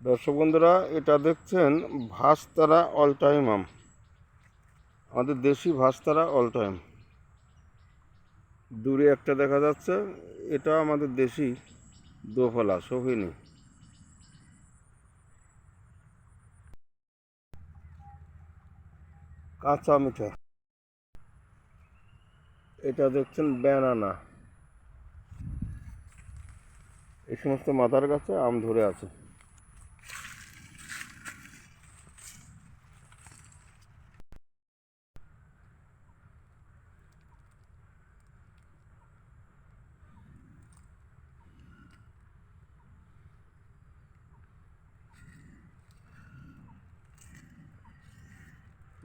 দর্শক বন্ধুরা, এটা দেখছেন ভাস্তারা অল টাইম আম। আমাদের দেশি ভাস্তারা অল টাইম দূরে একটা দেখা যাচ্ছে এটা আমাদের দেশি দোফলা, সোহিনী। কাঁচা মিঠা। এটা দেখছেন ব্যানানা। এই সমস্ত মাথার কাছে আম ধরে আছে।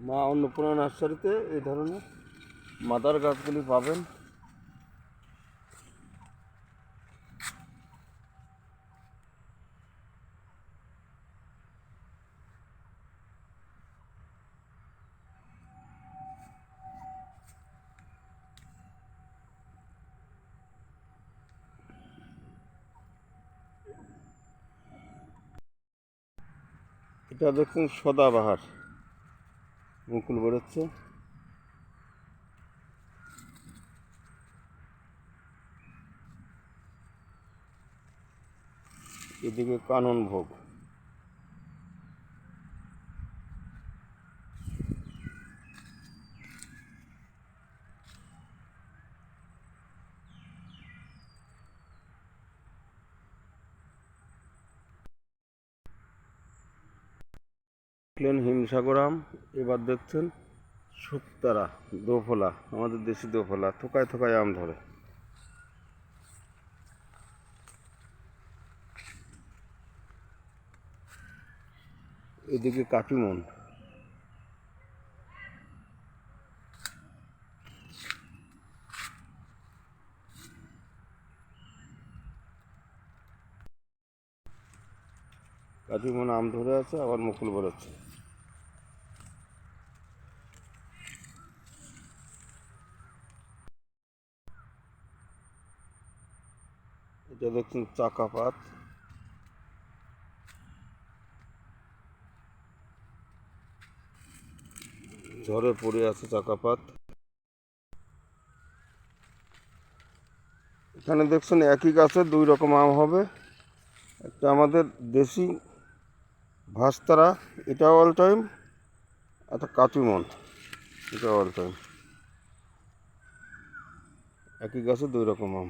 মা অন্নপূর্ণা নার্সারিতে এই ধরনের মাদার গাছগুলি পাবেন। এটা দেখুন সদাবাহার। মুকুল বেরোচ্ছে। এদিকে কানন ভোগ। দেখলেন হিমসাগরাম, এবার দেখছেন শুক্তারা দোফলা, আমাদের দেশি দোফলা, থোকায় থোকায় আম ধরে। এদিকে কাটিমন কাটিমন আম ধরে আছে, আবার মুকুল বেরোচ্ছে। এটা দেখছেন চাকাপাত। ঝড়ে পড়ে আছে চাকাপাত। এখানে দেখছেন একই গাছে দুই রকম আম হবে। একটা আমাদের দেশি ভাস্তারা, এটা অল টাইম একটা কাটিমন, এটা অল টাইম একই গাছে দুই রকম আম।